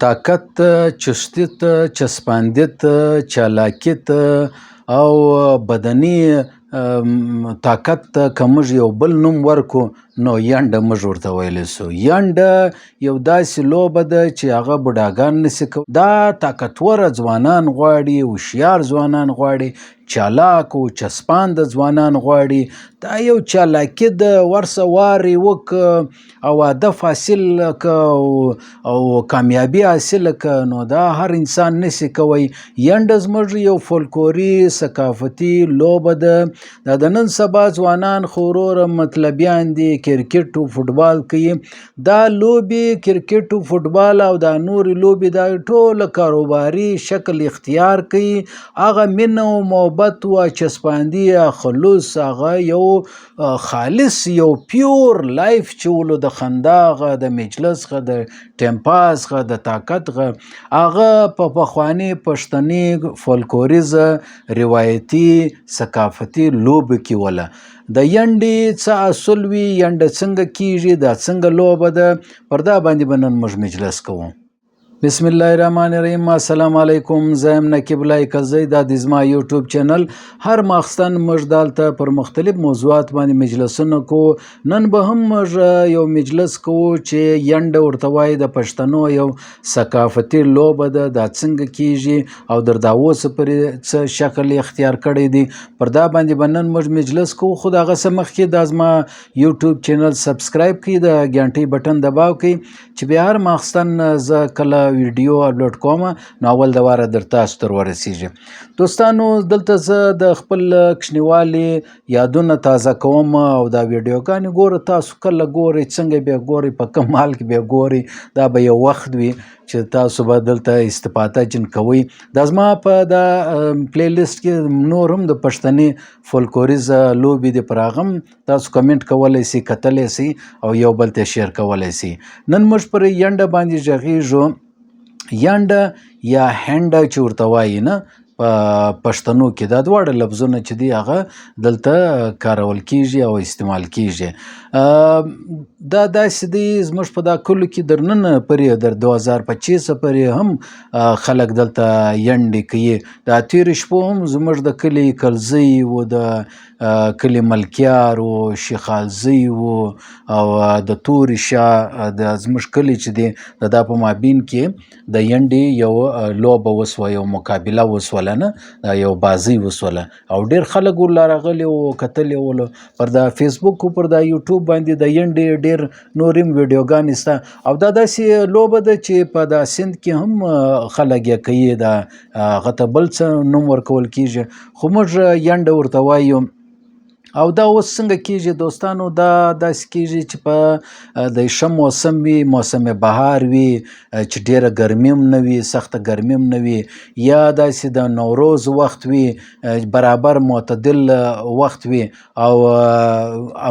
طاقت چستیت چسپاندیت چالاکیت او بدني طاقت ته که موږ یو بل نوم ورکو نو ینډه موږ ورته ویلی سو. ینډه یو داسې لوبه ده چې هغه بوډاګان نسي کولی. دا طاقتوره ځوانان غواړي هوښیار ځوانان غواړي چالاک او چسپانده ځوانان غواړي. دا یو چالاکي ده ورسه وار یې وکړه او هدف حاصل کړه او کامیابي حاصله کړه نو دا هر انسان نسي کوی. ینډه زموږ یو فولکلوري ثقافتي لوبه ده. د نن سبا ځوانان خو وروره مطلبیان دي کرکټ او فوټبال کوي. دا لوبې کرکټ او فوټبال او دا نورې لوبې دا ټوله کاروباري شکل اختیار کوي. هغه مینه او محبت محبت و چسپاندی خلوص هغه یو خالص یو پیور لایف چې ولو د خندا غه د مجلس غه د ټیم پاس غه د طاقت غه هغه په پخوانی پښتني فولکلوریز روایتي ثقافتي لوب کې ولا د ینډې څه اصل وی ینډ څنګه کیږي دا څنګه لوبه ده پر دا باندې بنن موږ مجلس کوو بسم الله الرحمن الرحیم السلام علیکم زم نقیب لای کزی دا د زما یوټیوب چینل هر ماخستن موږ دالته پر مختلف موضوعات باندې مجلسونه کو نن به هم موږ یو مجلس کو چې ینډ ورته وای د پښتنو یو ثقافتي لوبه ده دا څنګه کیږي او در دا اوس پر څه شکل اختیار کړی دی پر دا باندې بنن موږ مجلس کو خو دا غسه مخ کې د زما یوټیوب چینل سبسکرایب کړئ د غنټي بٹن دباو کړئ چې بیا هر ماخستن ز کله ویډیو اپلوډ کوم نو اول د واره در تاسو تر ورسیږي. دوستانو دلته زه د خپل کښنیوالي یادونه تازه کوم او دا ویډیوګانې ګوره تاسو کله ګورئ څنګه بیا ګورئ په کوم حال کې بیا ګورئ دا به یو وخت وي چې تاسو به دلته استفاده جن کوئ. دا زما په دا پلی لیست کې نور هم د پښتني فولکلوریز لوبې دي پر هغه تاسو کمنټ کولی سئ کتلی سئ او یو بل ته شیر کولی سئ. نن موږ پر ینډه باندې غږیږو ینډه یا هینډه چې ورته وایي نه په پښتنو کې دا دواړه لفظونه چې دي هغه دلته کارول کیږي او استعمال کیږي. دا داسې دی زموږ په دا کلو کې در نن پرې در 2025 پرې هم خلک دلته ینډې کوي. دا تیر شپو هم زموږ د کلی کلزی و د کلی ملکیار و شیخالزی و او د توري شاه د زموږ کلی چې دی د دا په مابین کې د ینډې یو لوبه وسوه یو مقابله وسوله نه؟ یو بازی وسوله. او ډیر خلک ول راغلي او کتل ول پر دا فیسبوک پر دا یوټیوب باندې د ینډې ډیر نورم ویډیوګان ستا او دا داسې لوبه ده چې په دا سند کې هم خلک یې کوي دا غته بل څه نوم ورکول کیږي خو موږ ینډه ورته وایو او دا اوس څنګه کیږي دوستانو دا داسې کیږي چې په د ښه موسم وي موسم بهار وي چې ډیره ګرمي هم نه وي سخته ګرمي هم نه وي یا داسې د نوروز وخت وي برابر معتدل وخت وي او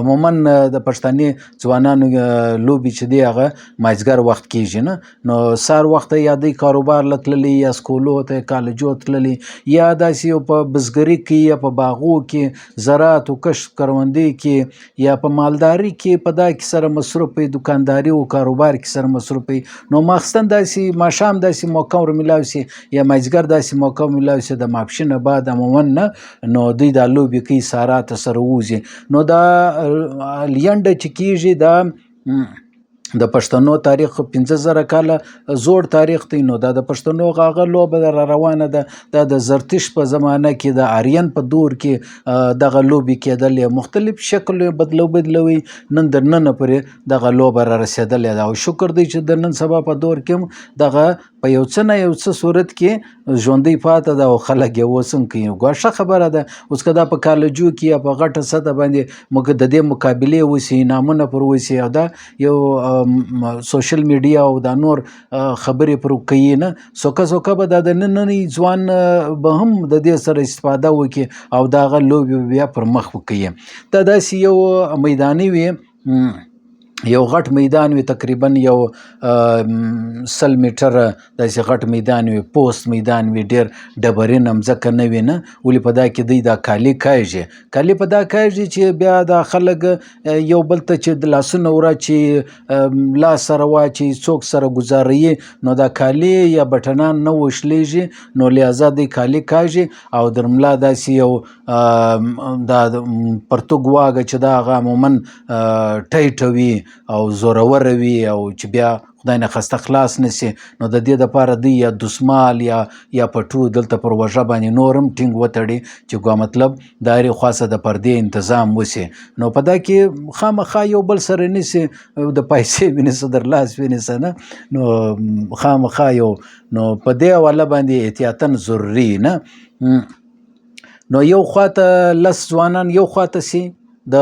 عموما د پښتني ځوانانو لوبي چې دی هغه مازګر وخت کیږي نه؟ نو سار وخت یا د کاروبار لتللی یا سکولو ته کالجو تللی یا داسې په بزګری کې یا په باغو کې زراعت کښت کروندې کې یا په مالداري کې په دا کې سره مصروف وي دکانداري او کاروبار کې سره مصروف وي. نو ماخستن داسې ماښام داسې موقع ورمیلاو سي یا مازدیګر داسې موقع میلاو سي د ماپښینه بعد عموما نه نو دوی دا لوبې کوي سارا ته سره وځي نو دا لینډه چې کیږي دا د پښتنو تاریخ 15000 کاله زوړ تاریخ دی. نو دا د پښتنو غاغه لوبه را روانه ده. د زرتش په زمانه کې د آریان په دور کې دغه لوبي کېدل مختلف شکل بدلو بدلوي. نن در نن پرې دغه لوبه را رسیدلې ده. او شکر دی چې د نن سبا په دور کې دغه په یو څه نه یو څه صورت کې ژوندۍ پاتې ده او خلک یې اوس هم کوي ګوښه خبره ده. اوس که دا په کالجو کې یا په غټه سطح باندې موږ د دې مقابلې وسي انعامونه پر وسي او دا یو سوشل میډیا او دا نور خبرې پر کوي نه. سوکه سوکه به دا د نننی ځوان به هم د دې سره استفاده وکړي او دا غ لوبي بیا پر مخ وکړي دا داسې یو میداني وي یو غټ میدان وي تقریبا یو سل میټره داسې غټ میدان وي پوست میدان وي ډیر ډبرینه مځکه نه وي نه؟ ولې په دا کې دوی دا کالي کاږي. کالي په دا کاږي چې بیا دا خلک یو بل ته چې لاسونه وراچي لاس سره واچي څوک سره ګزاروي نو دا کالي یا بټنان نه وشلیږي نو لہذا دوی کالي کاږي. او در ملا داسې یو دا پرتوګ واګه چې دا هغه عموما ټیټه وي او زوروره وي او چې بیا خدای نه خسته خلاص نسی نو د دې دپاره دوی یا دسمال یا یا پټو دلته پر وژه باندې نورم ټینګ وتړي چې ګوا مطلب د هرې خاصه د پردې تنظام وسی نو په دا کې خامخا یو بل سره نیسي د پیسې ونیسه در لاس ونیسه نه نو خامخا یو نو په دې حواله باندې احتیاطاً ضروري نه. نو یو خواته لس ځوانان یو خواته سي د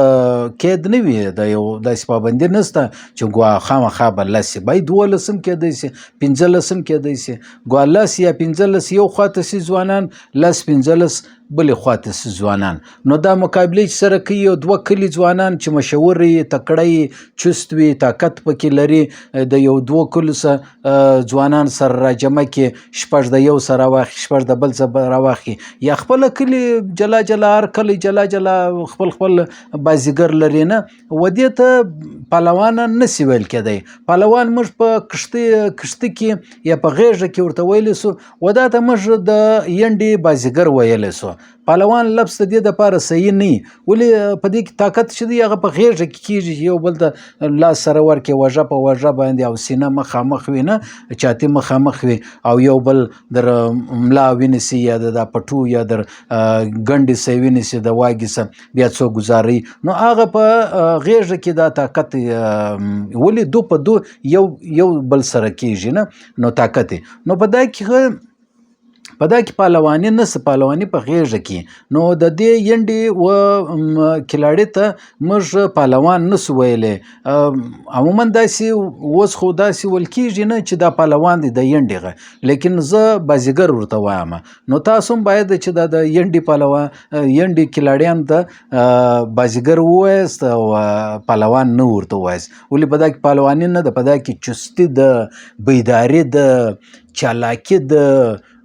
قید نه وي د یو داسې پابندي نسته چې ګوا خامخا به لس سي باید دولس هم کیدی سي پنځلس هم کیدی سي ګوا لس یا پنځلس یو خواته سي ځوانان لس پنځلس بلې خواته سي ځوانان. نو دا مقابلې چې سره کوي یو دوه کلي ځوانان چې مشهور وي تکړه یي چست وي طاقت پکې لري د یو دوه کلو سه ځوانان سره راجمع کې شپږ د یو سره راواخي شپږ د بل سره راواخي یا خپل کلی جلا جلا هر کلی جلا جلا خپل خپل بازیګر لري نه و دې ته پهلوان نه سی ویل کېدی. پهلوان موږ په کشتۍ کشتۍ کې یا په غیږه کې ورته ویلی سو و دا ته موږ د ینډې بازیګر ویلی سو پهلوان لفظ د دې دپاره صحیح نه ولې په دې کې طاقت چې دی؟ هغه په غیږه کې کېږي چې یو بل ته لاس سره ورکړي وژه په وژه باندې او سینه مخامخ وي نه؟ چاتی مخامخ وي او یو بل در ملا ونیسي یا د پټو یا در اه، ګنډې سه ونیسي د واګې سه بیا څوک ګزاروي نو هغه په غیږه کې دا طاقت ولې دو په دو یو یو بل سره کېږي نه؟ نو طاقت. نو په دا کې په دا کې پهلواني نسه پهلواني په غیږه کې. نو د دې ینډې و کلاړې ته موږ پهلوان نسو ویلی عموما داسې اوس خو داسې ویل کېږي نه چې دا پهلوان دی د ینډې لیکن زه بازیګر ورته وایم. نو تاسو هم باید چې دا د ینډې پهلوان ینډې کلاړیانو ته بازیګر ووایاست او پهلوان نه ورته ووایاست. ولې په دا کې پهلواني نه ده؟ په دا کې چستی ده بیداري ده چالاکي ده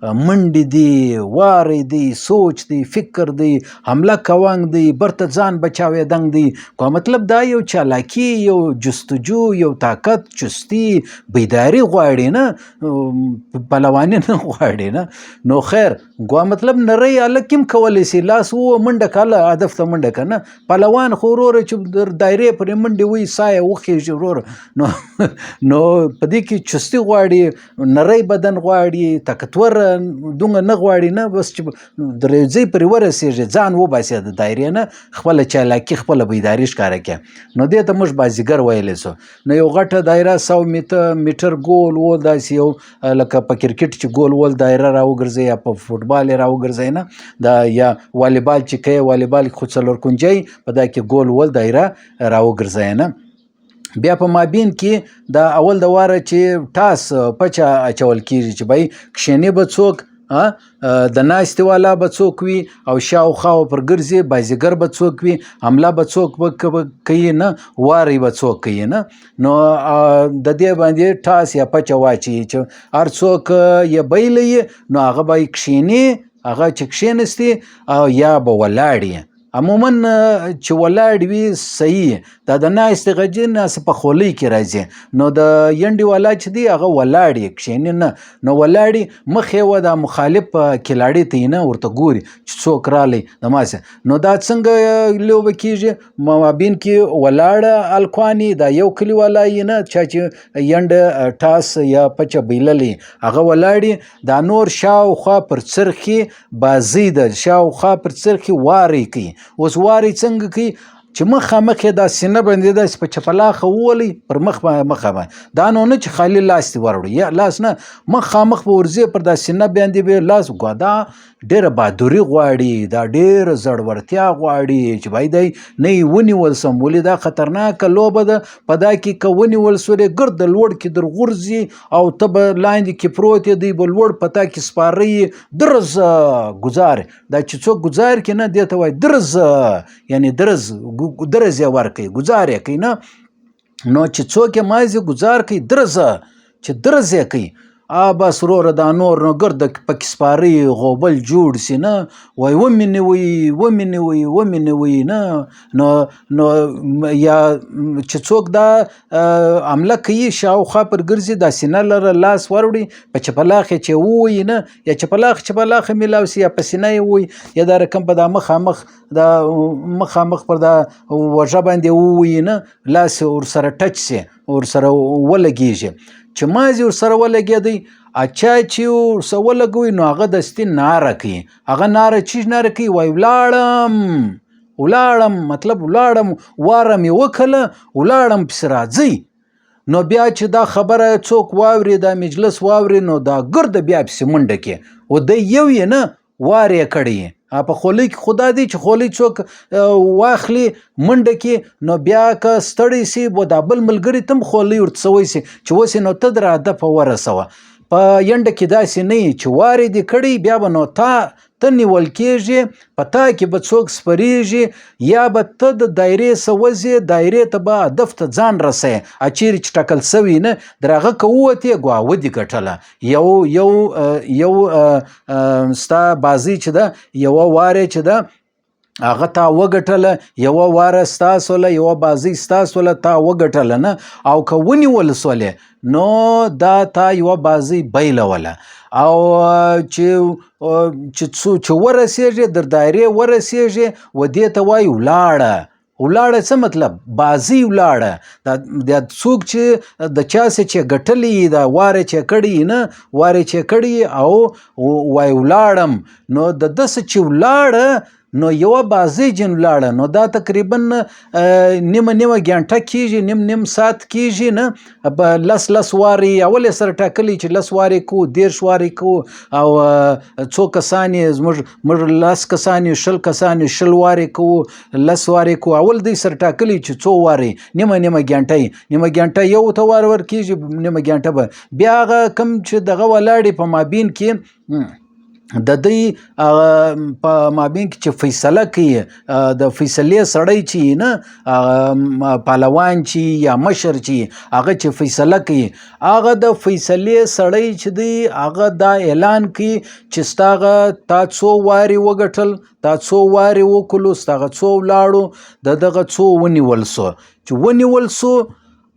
منډې دي وارې دي سوچ دی فکر دی حمله کوانګ دی برته ځان بچاوېدنګ دی کو مطلب دا یو چالاکي یو جستجو یو طاقت چستی بیداری غواړي نه ام، پهلواني نه غواړي نه نو خیر ګوا مطلب نری الکیم کولی سي لاس و منډه کاله هدف ته منډه کنه پهلوان خو وروره چې در دایرې پرې منډې وي سایه وخیږي وروره نو نو په دې کې چستی غواړي نری بدن غواړي طاقتور دومره نه غواړي نه بس چې درځي پرې ورسېږي ځان وباسي د دایرې نه خپل چالاکي خپل بیداری ښکاره کړي. نو دې ته موږ بازیګر ویلی سو. نو یو غټه دایره سو میټر میټر ګول و داسې یو لکه په کرکټ چې ګول ول دایره راوګرځي یا په فوټبال یې راوګرځي نه دا یا والیبال چې کوي والیبال خو څلور کونجی په دا کې ګول ول دایره راوګرځي نه بیا په مابین کې دا اول د واره چې ټاس پچه اچول کیږي چې بای کښینی به څوک د ناستې والا به څوک وي او شاوخوا پر ګرځي بازیګر به څوک وي حمله به څوک کوي نه؟ واری به څوک کوي نه؟ نو د دې باندې ټاس یا پچه واچي چې هر څوک یې بیلی نو هغه به یې کښیني هغه چې کښینستی او یا به ولاړ عموما چې ولاړ وي صحیح دا د ناستې غجې ناسې په خولۍ کې راځي. نو د ینډې والا چې دی هغه ولاړ یې. کښیني نه. نو ولاړ مخ یې دا مخالف کلاړي ته نه ورته ګوري. چې څوک رالی د ماسه نو دا څنګه لوبه کیږي؟ مابین کې ولاړه الکوانی دا یو کلی والا یې نه. چا چې ینډ ټاس یا پچه بیللې هغه ولاړې دا نور شاوخوا پر څرخي بازی ده. شاوخوا پر څرخي واری کوي اوس واری څنګه کوي چې مخامخ دا سینه باندې داسې په چپلاخه وولي پر مخ مخه باندې دا نو نه چې خالي لاس دې وروړي یا لاس نه مخامخ به ورځي پر دا سینه باندې به لاس ګوا دا ډېره بهادري غواړي دا ډېره زړورتیا غواړي چې بای دی نه یې ونیول سم. ولې دا خطرناکه لوبه ده؟ په دا کې که ونیول سولې ګرد لوړ کې در غورځي او ته به لاندې کې پروت یې دی به لوړ په تا کې سپاره درز ګزار. دا چې څوک ګزار کې نه دې ته وایي درز یعنی درز درز یې ورکوي ګزار یې کوي نه؟ نو چې څوک یې مازې ګزار کوي درزه چې درز یې کوي آ بس وروره دا نور نو ګرده پکې سپاري غوبل جوړ سي نه وای ومې نیوي ومې نیوي ومې نیوي نه نو نو یا چې څوک دا حمله کوي شاوخوا پر ګرځي دا سینه لره لاس وروړي په چپلاخ یې چې ووایي نه یا چپلاخ چپلاخ میلاو سي یا په سینه یې ووایي یا دا رقم په دا مخامخ دا مخامخ پر دا وژه باندې ووایي نه لاس ورسره ټچ سي ورسره ولګېږي چې مازې ورسره ولګېدی اچا چې ورسره ولګوي نو هغه دستي ناره کوي. هغه ناره چې ناره کوي؟ وای ولاړم ولاړم مطلب ولاړم واره مې وکړه ولاړم پسې راځئ. نو بیا چې دا خبره څوک واوري دا مجلس واوري نو دا ګرد بیا پسې منډه کې. او د یو یې نه وار یې کړی په خولۍ کې خدا دی چې خولۍ څوک واخلي منډه کې نو بیا که ستړی سي و دا بل ملګری تم خولۍ ورته سوی سي چې وسې نو ته در هدف ورسوه په ینډه کې داسې نه چې وارې دې کړی بیا به نو تا ته نیول کېږي په تا کې به څوک سپریږي یا به ته د دایرې څه وځې دایرې ته به هدف ته ځان رسوې. اچیرې چې ټاکل سوي نه در هغه که ووتې ګوا ودې ګټله. یو یو یو ستا بازي چې ده یوه وارې چې ده هغه تا وګټله یوه واره ستا سوله یوه بازۍ ستا سوله تا وګټله نه؟ او که ونیول سولې نو دا تا یوه بازۍ بیلوله. او چې چې څو چې ورسېږي در دایرې ورسېږي و دې ته وایي ولاړه. ولاړه څه مطلب؟ بازی ولاړه. دا څوک چې د چا څه چې ګټلې دا واره چې کړي نه واره چې کړي او وای ولاړم. نو د دس چې ولاړه نو یوه بازۍ جن ولاړه نو دا تقریبا نیمه نیمه ګنټه کیږي نیم نیم ساعت کیږي نه په لس لس واري اول یې سره ټاکلی چې لس واري کو دیرش واري کو او څو کسان زموږ موږ لس کسان شل کسان شل واري کو لس واري کو اول دوی سره ټاکلی چې څو واري نیمه نیمه ګنټه. نیمه ګنټه یو ته وار ور کیږي نیمه ګنټه به بیا هغه کم چې دغه ولاړې په مابین کې د هغه په مابین کې چې فیصله کوي د فیصلې سړی چې نه پهلوان چې یا مشر چې هغه چې فیصله کوي هغه د فیصلې سړی چې دی هغه دا اعلان کوي چې ستاغه تا څو واري وګټل تا څو واري وکړو ستاغه څو ولاړو د دغه څو ونیول سو. چې ونیول سو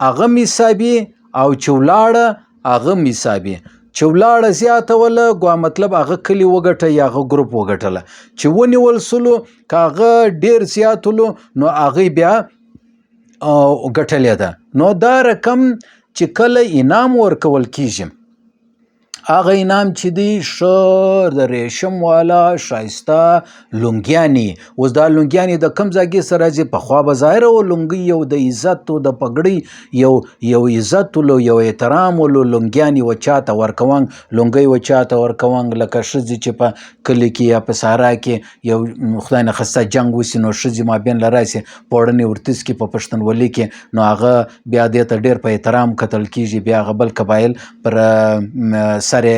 هغه میثابي او چې ولاړه هغه میثابي چې ولاړه زیاته وله ګوا مطلب هغه کلی وګټه یا هغه ګروپ وګټله. چې ونیول سلو که هغه ډیر زیاتلو نو هغه بیا ګټلې ده. نو دا رقم چې کله انعام ورکول کیږي هغه انعام چې دی؟ ښه د ریشم والا ښایسته لونګیانې اوس دا لونګیانې د کم ځای سره راځي پخوا به ظاهره و لونګۍ یو د عزت د پګړۍ یو یو عزت ولو یو احترام ولو لونګیانې و چاته ورکوان لونګۍ و چاته ورکوان لکه ښځې چې په کلي کې یا په صحرا کې یو خدای نه خسته جنگ وسي نو ښځې مابین له راسي پوړنې ورتس کې په پښتونولي کې. نو هغه بیا دې ته ډېر په احترام کتل کیږي بیا هغه بل قبایل پر سر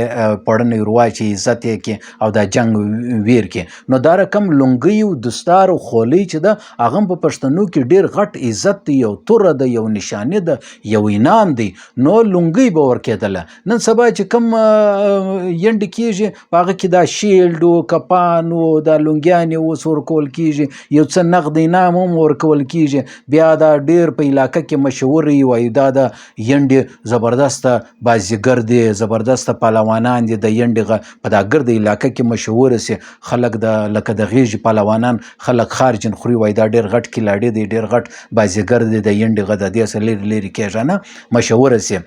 پړنې ورواچي عزت یې کې او دا جنگ ویر کې نو دا رقم لونګۍ او دستار او خولۍ چې ده هغه په پښتنو کې ډیر غټ عزت دی یو توره ده یو نشانه ده یو انعام دی. نو لونګۍ به ورکېدله. نن سبا چې کم ینډ کیږي هغه کې دا شیلډ او کپان او دا لونګیانې اوس ورکول کیږي یو څه نقد انعام هم ورکول کیږي بیا دا ډیر په علاقه کې مشهور وي دا د ینډ زبردسته بازیګر دی زبردسته پهلوانان دي د ینډ غ په دا ګرد علاقه کې مشهور سي. خلک د لکه د غیږ پهلوانان خلک خارجن خوري وای دا ډیر غټ کلاډي دی ډیر غټ بازیګر دی د ینډ غ د دې سره لري لري کېږي نه؟ مشهور سي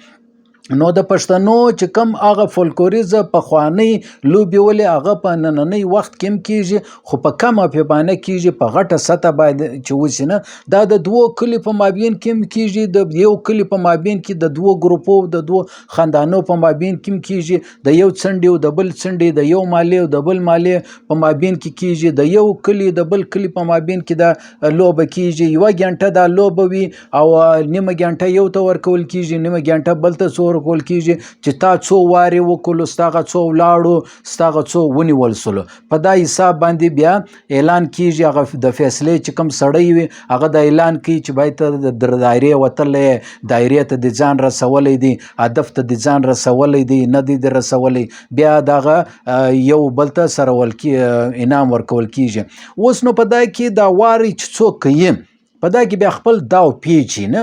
نو د پښتنو چې کم هغه فولکلوریزه پخوانی لوبې ولې هغه په نننی وخت کې هم کیږي خو په کمه پیمانه کیږي په غټه سطح باندې چې وسی نه. دا د دوو کلی په مابین کې هم کیږي د یو کلی په مابین کې د دوو ګروپو د دوو خاندانو په مابین کې هم کیږي. د یو څنډې او د بل څنډې د یو مالی او د بل مالی په مابین کې کیږي. د یو کلی د بل کلی په مابین کې دا لوبه کیږي. یو غنټه دا لوبه وي او نیمه غنټه یو ته ورکول کیږي نیمه غنټه بل ته څور ورکول کیږي چې تا څو واري وکړو ستاغه څو ولاړو ستاغه څو ونیول سلو په دا حساب باندې بیا اعلان کیږي هغه د فیصلې چې کوم سړی وي هغه د اعلان کوي چې باید ته د دایرې وتلې دایرې ته د ځان رسولی دی هدف ته د ځان رسولی دی نه دی د رسولی. بیا دغه یو بل ته سرول کی انعام ورکول کیږي. اوس نو په دا کې دا واري څوک کوي په دا کې بیا خپل داو پیچي نه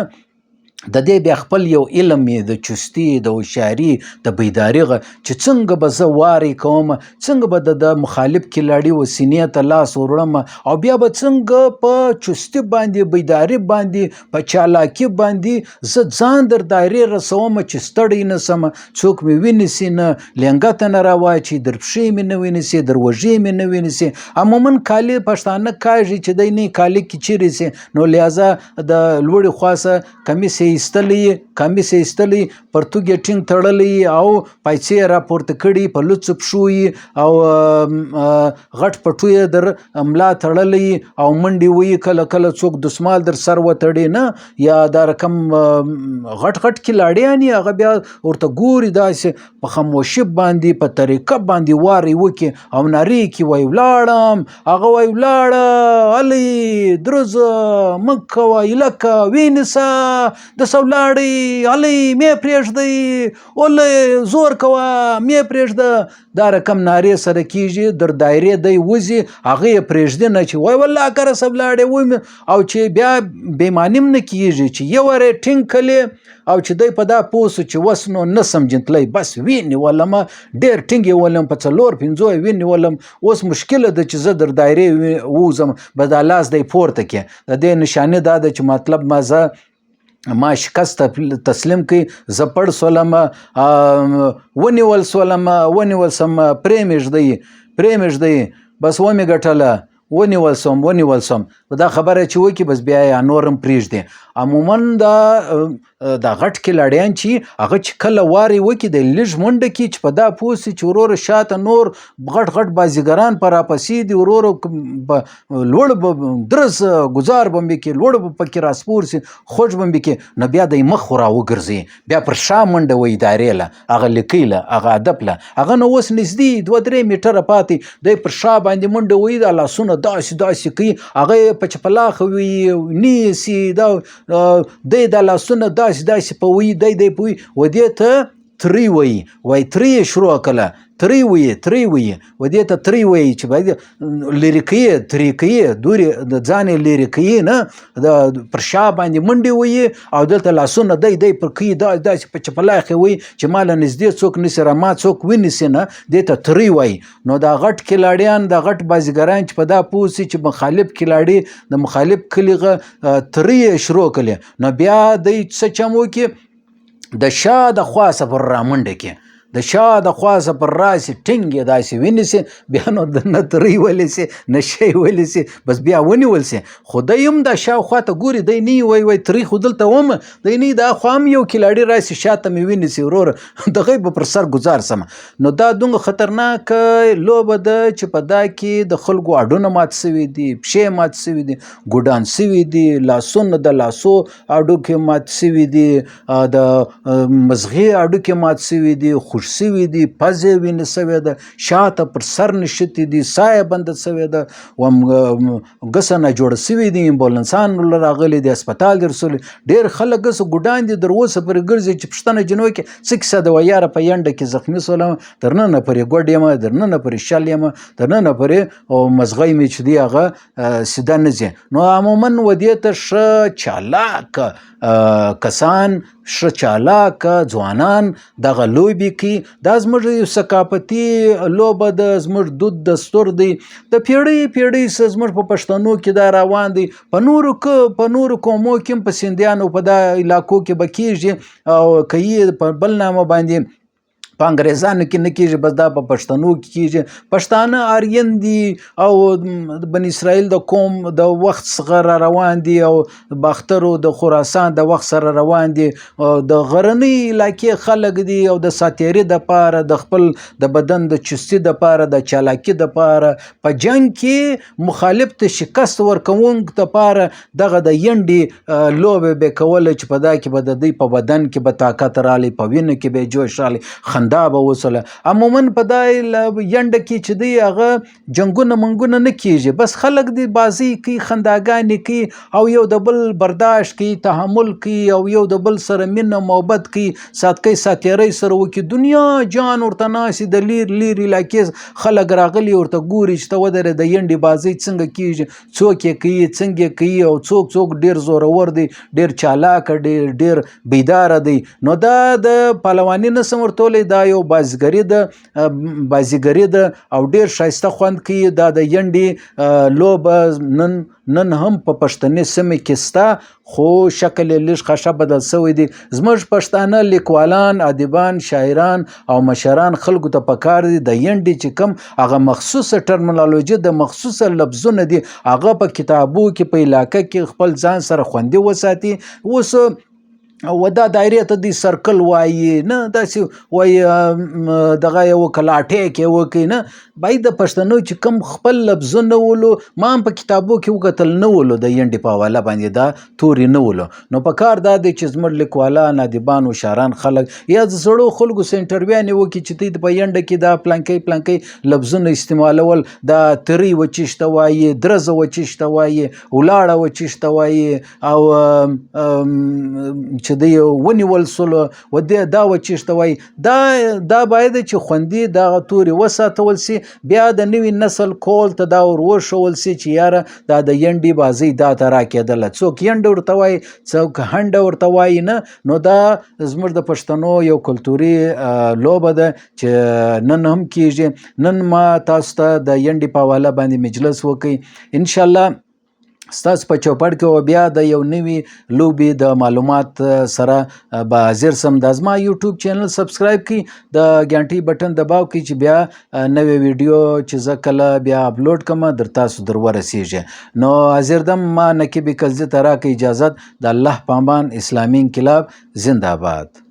د دې بیا خپل یو علم د چستی د هوښیاري د بیداري غ چې څنګه به زه واري کوم څنګه به د مخالف کلاړي و سینې ته لاس وړم او بیا به څنګه په چستی باندې بیداري باندې په چالاکی باندې زه ځان در دایرې رسوم چې ستړی نه سم. څوک مې ونیسي نه لنګته نه راواچي در پښې مې نه ونیسي در وژې مې نه ونیسي. عموما کالي پښتانه کاږي چې دی نه کالي کې چیرې سي نو لہذا د لوړې خاصه کمیس ایستلی کمیس ایستلی پرتوګ یې ټینګ تړلی او یې راپورته کړي په لوڅو پښو او غټ پټو یې در ملا تړلی او منډې وي کله کله څوک دسمال در سر وتړي نه یا دا رقم غټ غټ کلاړیان هغه بیا ورته ګوري داسې په خاموشي باندې په طریقه باندې واري وکي او ناری کی وای ولاړم هغه وای ولاړه علي درز مکه وای لکه وینسا د سولاړی علي مې پرېږدي ولې زور کوه مې پرېږده. دا رقم نارې سره کیږي در دایرې دی وځي هغه پرېږدي نه چې وای والله کره سولاړی وای او چې بیا بېمانیم نه کیږي چې یو ورې ټینګ کړي او چې دی په دا پوسو چې وس نو نه سمجنتلی بس ویني ولم ډیر ټینګ ولم په څلور پنځو ویني ولم. اوس مشکل ده چې زه در دایرې ووزم به دا لاس دی پورته کې د دې نشانه دا ده چې مطلب ما زه ما شکست تسلیم کړي زه پړ سولم ونیول سولم ونیول سم پرې مېږدی پرې مېږدی بس و مې ګټله ونیول سوم ونیول سوم دا خبره چې وکي بس بیا یا نورم پریږدي. عموما دا د غټ کې لړیان چې هغه چې کله واري وکي د لږ منډه کې چې په دا پوسی چې ورور شاته نور غټ غټ بازیګران پر اپسې دي ورور لوړ درس گزار بم کې لوړ پکې راسپور سي خوش بم کې نو بیا د مخ را وګرځي بیا پر شا منډه وې ادارې له هغه لیکيله هغه ادب له. هغه نو اوس نږدې 2 3 میټر پاتې د پر شا باندې منډه وې د لاسونه داسې داسې کوي هغه په چپلاخ وي نیسی دا د د لاسونه داسې داسې په وی دی دی پوي و دې ته تری وی وای تری شروع کله تری وی تری وی و دې ته تری وی چې باید لیریکي طریقې دوري د ځان لیریکي نه؟ د پرشا باندې منډي وی او دلته لاسونه دی دی پر کی دا داسې په چپلاخه وی چې مال نږدې څوک نسره ما څوک ونیسي نه؟ دې ته تری وی نو دا غټ کلاډیان د غټ بازیګران چې په دا پوسی چې مخالف کلاډي د مخالف کلیغه تری شروع کړي نو بیا د څه چمو کې د شا د خوا سفر رامنډه کې د شا د خوا پر راسي ټینګې داسې ونیسي بیا نو د نتري ولسي نشي ولسي بس بیا ونیول سي. خدای هم د شا خوا ته ګوري دی نه وای وای تری خودل ته وم دی نه دا خام یو کلاړی راسي شاته مې ونیسي ورور د غیب پر سر گزار سم نو دا دغه خطرناک لوبه ده چې په دا کې د خلکو اډونه مات سوي دي پښې مات سوي دي ګډان سوي دي لاسونه د لاسو اډو کې مات سوي دي د مزغې اډو کې مات سوي دي خوش خوش سوي دي پزې وینې سوې ده شاته پر سر نشتې دي سایه بنده سوې ده ګسه نه جوړ سوي دي امبولانسان راغلي دي هسپتال دي رسولي ډېر خلک ګسه ګډان دي در اوسه پورې ګرځي چې پوښتنه جنو کې څه کیسه ده وایي یاره په ینډه کې زخمي سولم تر ننه پورې ګوډ یم تر ننه پورې شل یم تر ننه پورې او مزغی مې چې دی هغه سیده نه ځي نو عموما ودې ته ښه چالاک کسان ښه چالاک ځوانان دغه لوبې کوي دا زموږ یو ثقافتي لوبه ده زموږ دود دستور دی. د پیړۍ پیړۍ څخه زموږ په پښتنو کې دا روان دی. په نورو کې په نورو قومو کې په سیندیانو په دا علاقو کې به کېږي. او کوي په بل نامه باندې په انګریزانو کې نه کیږي بس دا په پښتنو کې کیږي. پښتانه آرین دي او بن اسرائیل د قوم د وخت څخه را روان دي او باختر او د خراسان د وخت سره روان دي. او د غرنی علاقې خلک دي او د ساتيري د پاره د خپل د بدن د چستی د پاره د چالاکی د پاره. په جنگ کې مخالف ته شکست ورکوونک د پاره دغه د ینډي لوبه به کوله چې په دا کې به د دوی په بدن کې به طاقت رالی په وینه کې به جوش رالی خندا به وسله عموما په دا ینډه کې چې دی هغه جنگونه منګونه نه کیږي. بس خلک دی بازی کوي خنداګانې کوي او یو د بل برداشت کوي تحمل کوي او یو د بل سره مینه محبت کوي ساتکۍ ساتیری سره وکي. دنیا جان ورته ناسي د لیر لیر علاقې خلک راغلي ورته ګوري چې ته ودرې د ینډي بازی څنګه کیږي؟ څوک یې کوي څنګه کوي؟ او څوک څوک ډیر زورور دی ډیر چالاک ډیر ډیر بیدار دی. نو دا د پهلواني نسم ورتولې دا یو بازګری ده بازیګری ده او ډیر شایسته خوند کوي دا د ینډي لوب نن نن هم په پښتني سیمه کې ستا خو شکل لږ خشه بدل شوی دی. زموږ پښتانه لیکوالان ادیبان شاعران او مشران خلکو ته پکار دي د ینډي چې کوم هغه مخصوصه ټرمینالوژي د مخصوصه لفظونه دي هغه په کتابو کې په علاقه کې خپل ځان سره خوندي وساتي. اوس و دا دایرې ته دی سرکل وایي نه داسې وایي دغه یو کلاټې کې وکي نه. باید د پښتنو چې کم خپل لفظونه ولو ما په کتابو کې وکتل نه ولو د ینډي په حواله باندې دا توري نه ولو نو په کار دا دی چې زموږ لیکوالان ادیبان او شاعران خلک یا د زړو خلکو سره انټرویو وکي چې تی په ینډه کې دا پلانکې پلانکې لفظونه استعمالول. دا تری وچشته وایي درزه وچشته وایي ولاړه وچشته وایي او چې دی ونیول سول و دې دا وچشته وایي دا دا باید چې خوندي دا توري وساتول سي بیا د نوي نسل کول ته دا ور وښول سي چې یاره دا د ینډي بازی دا ته راکېدله. څوک ینډ ورته وایي څوک هنډ ورته وایي نه نو دا زموږ د پښتنو یو کلتوري لوبه ده چې نن هم کیږي نن ما تاسو ته د ینډي په حواله باندې مجلس وکړي. ان شاء الله ستاسو په چوپړ کې او بیا د یو نوي لوبي د معلومات سره به حاضر سم. د ازما یوټیوب چینل سبسکرایب کړئ. د غنټي بٹن دباو کړئ چې بیا نوې ویډیو چې زه کله بیا اپلوډ کوم در تاسو در ورسیږي. نو حاضر دم ما نکي به کلزه ترا کې اجازه د الله پامان اسلامي انقلاب زنده باد